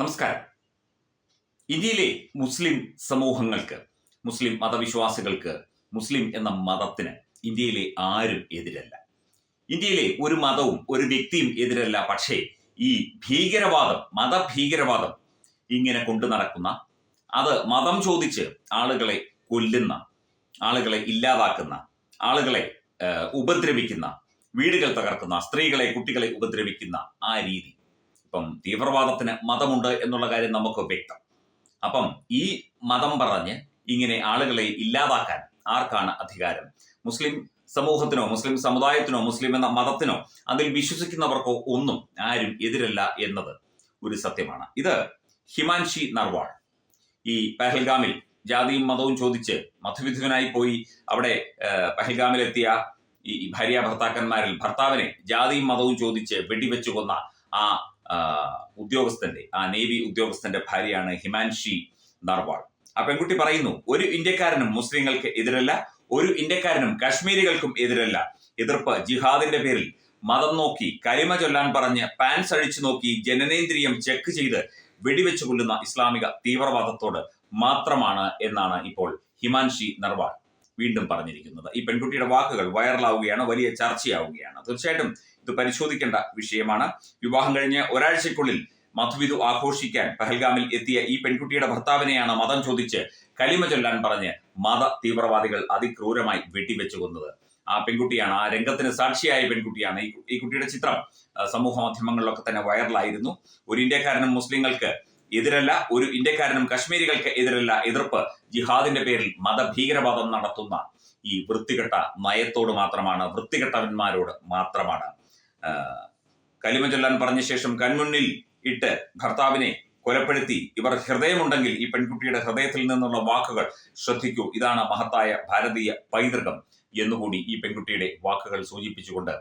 നമസ്കാരം. ഇന്ത്യയിലെ മുസ്ലിം സമൂഹങ്ങൾക്ക് മുസ്ലിം മതവിശ്വാസികൾക്ക് മുസ്ലിം എന്ന മതത്തിന് ഇന്ത്യയിലെ ആരും എതിരല്ല. ഇന്ത്യയിലെ ഒരു മതവും ഒരു വ്യക്തിയും എതിരല്ല. പക്ഷേ ഈ ഭീകരവാദം മതഭീകരവാദം ഇങ്ങനെ കൊണ്ടു നടക്കുന്ന അത് മതം ചോദിച്ച് ആളുകളെ കൊല്ലുന്ന ആളുകളെ ഇല്ലാതാക്കുന്ന ആളുകളെ ഉപദ്രവിക്കുന്ന വീടുകൾ തകർക്കുന്ന സ്ത്രീകളെ കുട്ടികളെ ഉപദ്രവിക്കുന്ന ആ രീതി ഇപ്പം തീവ്രവാദത്തിന് മതമുണ്ട് എന്നുള്ള കാര്യം നമുക്ക് വ്യക്തം. അപ്പം ഈ മതം പറഞ്ഞ് ഇങ്ങനെ ആളുകളെ ഇല്ലാതാക്കാൻ ആർക്കാണ് അധികാരം? മുസ്ലിം സമൂഹത്തിനോ മുസ്ലിം സമുദായത്തിനോ മുസ്ലിം എന്ന മതത്തിനോ അതിൽ വിശ്വസിക്കുന്നവർക്കോ ഒന്നും ആരും എതിരല്ല എന്നത് ഒരു സത്യമാണ്. ഇത് ഹിമാൻഷി നർവാൾ ഈ പെഹൽഗാമിൽ ജാതിയും മതവും ചോദിച്ച് മധുവിധുവിനായി പോയി അവിടെ പെഹൽഗാമിലെത്തിയ ഈ ഭാര്യ ഭർത്താക്കന്മാരിൽ ഭർത്താവിനെ ജാതിയും മതവും ചോദിച്ച് വെടിവെച്ചു കൊന്ന ആ, ഉദ്യോഗസ്ഥന്റെ ആ നേവി ഉദ്യോഗസ്ഥന്റെ ഭാര്യയാണ് ഹിമാൻഷി നർവാൾ. ആ പെൺകുട്ടി പറയുന്നു ഒരു ഇന്ത്യക്കാരനും മുസ്ലിങ്ങൾക്ക് എതിരല്ല ഒരു ഇന്ത്യക്കാരനും കാശ്മീരികൾക്കും എതിരല്ല. എതിർപ്പ് ജിഹാദിന്റെ പേരിൽ മതം നോക്കി കരിമ ചൊല്ലാൻ പറഞ്ഞ് പാൻസ് അഴിച്ചു നോക്കി ജനനേന്ദ്രിയം ചെക്ക് ചെയ്ത് വെടിവെച്ചു കൊല്ലുന്ന ഇസ്ലാമിക തീവ്രവാദത്തോട് മാത്രമാണ് എന്നാണ് ഇപ്പോൾ ഹിമാൻഷി നർവാൾ. വീണ്ടും പറഞ്ഞിരിക്കുന്നത്. ഈ പെൺകുട്ടിയുടെ വാക്കുകൾ വൈറലാവുകയാണ് വലിയ ചർച്ചയാവുകയാണ്. തീർച്ചയായിട്ടും ഇത് പരിശോധിക്കേണ്ട വിഷയമാണ്. വിവാഹം കഴിഞ്ഞ് ഒരാഴ്ചയ്ക്കുള്ളിൽ മധുവിധു ആഘോഷിക്കാൻ പഹൽഗാമിൽ എത്തിയ ഈ പെൺകുട്ടിയുടെ ഭർത്താവിനെയാണ് മതം ചോദിച്ച് കലിമ ചൊല്ലാൻ പറഞ്ഞ് മത തീവ്രവാദികൾ അതിക്രൂരമായി വെട്ടിവെച്ചു കൊന്നത്. ആ പെൺകുട്ടിയാണ് ആ രംഗത്തിന് സാക്ഷിയായ പെൺകുട്ടിയാണ്. ഈ കുട്ടിയുടെ ചിത്രം സമൂഹ മാധ്യമങ്ങളിലൊക്കെ തന്നെ വൈറലായിരുന്നു. ഒരു ഇന്ത്യക്കാരനും മുസ്ലിങ്ങൾക്ക് എതിരല്ല ഒരു ഇന്ത്യക്കാരനും കശ്മീരികൾക്ക് എതിരല്ല എതിർപ്പ്. ജിഹാദിന്റെ പേരിൽ മതഭീകരവാദം നടത്തുന്ന ഈ വൃത്തികെട്ട നയത്തോട് മാത്രമാണ് വൃത്തികെട്ടവന്മാരോട് മാത്രമാണ്. കലിമ ചൊല്ലാൻ പറഞ്ഞ ശേഷം കൺമുന്നിൽ ഇട്ട് ഭർത്താവിനെ കൊലപ്പെടുത്തി. ഇവർ ഹൃദയമുണ്ടെങ്കിൽ ഈ പെൺകുട്ടിയുടെ ഹൃദയത്തിൽ നിന്നുള്ള വാക്കുകൾ ശ്രദ്ധിക്കൂ. ഇതാണ് മഹത്തായ ഭാരതീയ പൈതൃകം എന്നുകൂടി ഈ പെൺകുട്ടിയുടെ വാക്കുകൾ സൂചിപ്പിച്ചുകൊണ്ട്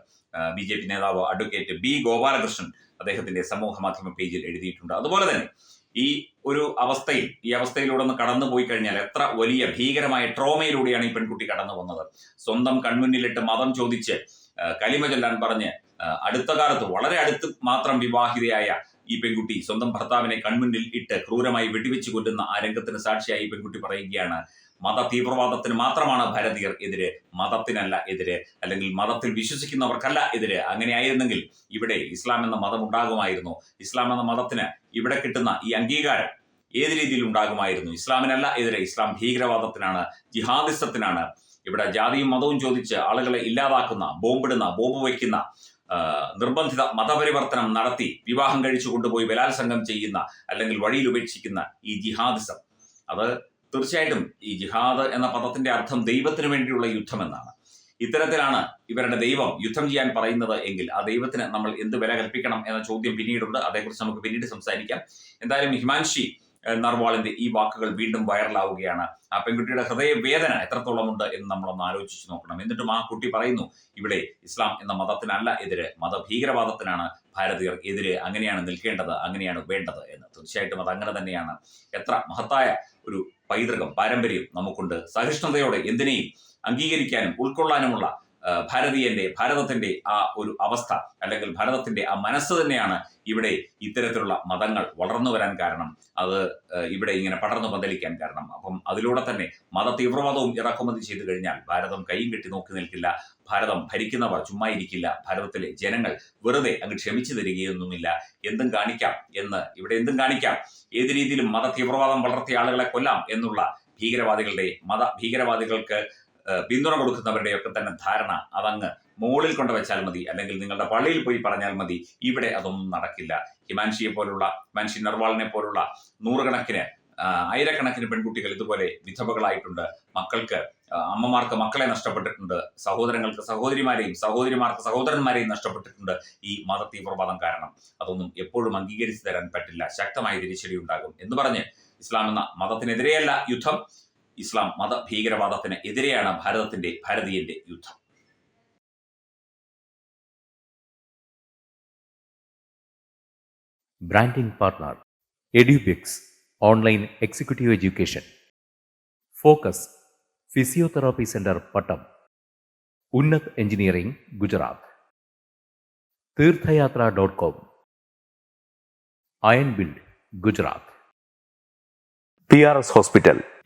ബി ജെ പി നേതാവ് അഡ്വക്കേറ്റ് ബി ഗോപാലകൃഷ്ണൻ അദ്ദേഹത്തിന്റെ സമൂഹ മാധ്യമ പേജിൽ എഴുതിയിട്ടുണ്ട്. അതുപോലെ തന്നെ ഈ ഒരു അവസ്ഥയിൽ ഈ അവസ്ഥയിലൂടെ ഒന്ന് കടന്നു പോയി കഴിഞ്ഞാൽ എത്ര വലിയ ഭീകരമായ ട്രോമയിലൂടെയാണ് ഈ പെൺകുട്ടി കടന്നു വന്നത്. സ്വന്തം കൺമുന്നിലിട്ട് മതം ചോദിച്ച് കലിമ ചൊല്ലാൻ പറഞ്ഞ് അടുത്ത കാലത്ത് വളരെ അടുത്ത് മാത്രം വിവാഹിതയായ ഈ പെൺകുട്ടി സ്വന്തം ഭർത്താവിനെ കൺമുന്നിൽ ഇട്ട് ക്രൂരമായി വെടിവെച്ച് കൊല്ലുന്ന ആ രംഗത്തിന് സാക്ഷിയായി ഈ പെൺകുട്ടി പറയുകയാണ്. മത തീവ്രവാദത്തിന് മാത്രമാണ് ഭാരതീയർ എതിരെ മതത്തിനല്ല എതിരെ അല്ലെങ്കിൽ മതത്തിൽ വിശ്വസിക്കുന്നവർക്കല്ല എതിരെ. അങ്ങനെയായിരുന്നെങ്കിൽ ഇവിടെ ഇസ്ലാം എന്ന മതം ഉണ്ടാകുമായിരുന്നു. ഇസ്ലാം എന്ന മതത്തിന് ഇവിടെ കിട്ടുന്ന ഈ അംഗീകാരം ഏത് രീതിയിൽ ഉണ്ടാകുമായിരുന്നു? ഇസ്ലാമിനല്ല എതിരെ ഇസ്ലാം ഭീകരവാദത്തിനാണ് ജിഹാദിസത്തിനാണ്. ഇവിടെ ജാതിയും മതവും ചോദിച്ച് ആളുകളെ ഇല്ലാതാക്കുന്ന ബോംബിടുന്ന ബോംബ് വയ്ക്കുന്ന നിർബന്ധിത മതപരിവർത്തനം നടത്തി വിവാഹം കഴിച്ചു കൊണ്ടുപോയി ബലാത്സംഗം ചെയ്യുന്ന അല്ലെങ്കിൽ വഴിയിൽ ഉപേക്ഷിക്കുന്ന ഈ ജിഹാദിസം. അത് തീർച്ചയായിട്ടും ഈ ജിഹാദ് എന്ന പദത്തിന്റെ അർത്ഥം ദൈവത്തിന് വേണ്ടിയുള്ള യുദ്ധം എന്നാണ് ഇത്തരത്തിലാണ് ഇവരുടെ ദൈവം യുദ്ധം ചെയ്യാൻ പറയുന്നത് എങ്കിൽ ആ ദൈവത്തിന് നമ്മൾ എന്ത് വില കൽപ്പിക്കണം എന്ന ചോദ്യം പിന്നീടുണ്ട്. അതേക്കുറിച്ച് നമുക്ക് പിന്നീട് സംസാരിക്കാം. എന്തായാലും ഹിമാൻഷി നർവാളിന്റെ ഈ വാക്കുകൾ വീണ്ടും വൈറലാവുകയാണ്. ആ പെൺകുട്ടിയുടെ ഹൃദയവേദന എത്രത്തോളം ഉണ്ട് എന്ന് നമ്മളൊന്ന് ആലോചിച്ച് നോക്കണം. എന്നിട്ടും ആ കുട്ടി പറയുന്നു ഇവിടെ ഇസ്ലാം എന്ന മതത്തിനല്ല എതിരെ മതഭീകരവാദത്തിനാണ് ഭാരതീയർ എതിരെ അങ്ങനെയാണ് നിൽക്കേണ്ടത് അങ്ങനെയാണ് വേണ്ടത് എന്ന്. തീർച്ചയായിട്ടും അത് അങ്ങനെ തന്നെയാണ്. എത്ര മഹത്തായ ഒരു പൈതൃകം പാരമ്പര്യം നമുക്കുണ്ട്. സഹിഷ്ണുതയോടെ എന്തിനേയും അംഗീകരിക്കാനും ഉൾക്കൊള്ളാനുമുള്ള ഭാരതീയന്റെ ഭാരതത്തിന്റെ ആ ഒരു അവസ്ഥ അല്ലെങ്കിൽ ഭാരതത്തിന്റെ ആ മനസ്സ് തന്നെയാണ് ഇവിടെ ഇത്തരത്തിലുള്ള മതങ്ങൾ വളർന്നു വരാൻ കാരണം. അത് ഇവിടെ ഇങ്ങനെ പടർന്നു പന്തലിക്കാൻ കാരണം. അപ്പം അതിലൂടെ തന്നെ മത തീവ്രവാദവും ഇറക്കുമതി ചെയ്തു കഴിഞ്ഞാൽ ഭാരതം കൈയും കെട്ടി നോക്കി നിൽക്കില്ല. ഭാരതം ഭരിക്കുന്നവർ ചുമ്മാ ഇരിക്കില്ല. ഭാരതത്തിലെ ജനങ്ങൾ വെറുതെ അങ്ങ് ക്ഷമിച്ചു തരികയൊന്നുമില്ല. എന്തും കാണിക്കാം എന്ന് ഇവിടെ എന്തും കാണിക്കാം. ഏത് രീതിയിലും മത തീവ്രവാദം വളർത്തിയ ആളുകളെ കൊല്ലാം എന്നുള്ള ഭീകരവാദികളുടെ മത ഭീകരവാദികൾക്ക് പിന്തുണ കൊടുക്കുന്നവരുടെയൊക്കെ തന്നെ ധാരണ അതങ്ങ് മുകളിൽ കൊണ്ടുവച്ചാൽ മതി. അല്ലെങ്കിൽ നിങ്ങളുടെ പള്ളിയിൽ പോയി പറഞ്ഞാൽ മതി. ഇവിടെ അതൊന്നും നടക്കില്ല. ഹിമാൻഷിയെ പോലുള്ള ഹിമാൻഷി നർവാളിനെ പോലുള്ള നൂറുകണക്കിന് ആയിരക്കണക്കിന് പെൺകുട്ടികൾ ഇതുപോലെ വിധവകളായിട്ടുണ്ട്. മക്കൾക്ക് അമ്മമാർക്ക് മക്കളെ നഷ്ടപ്പെട്ടിട്ടുണ്ട്. സഹോദരങ്ങൾക്ക് സഹോദരിമാരെയും സഹോദരിമാർക്ക് സഹോദരന്മാരെയും നഷ്ടപ്പെട്ടിട്ടുണ്ട് ഈ മത തീവ്രവാദം കാരണം. അതൊന്നും എപ്പോഴും അംഗീകരിച്ചു തരാൻ പറ്റില്ല. ശക്തമായ തിരിച്ചടി ഉണ്ടാകും എന്ന് പറഞ്ഞ് ഇസ്ലാം എന്ന മതത്തിനെതിരെയല്ല യുദ്ധം. ഇസ്ലാം മതഭീകരവാദത്തിന് എതിരെയാണ് ഭാരതത്തിന്റെ ഭാരതീയന്റെ യുദ്ധം. Branding partner Edubix online executive education focus physiotherapy centre Pattom Unnat engineering Gujarat Theerthayathra dot com iron build Gujarat P R S hospital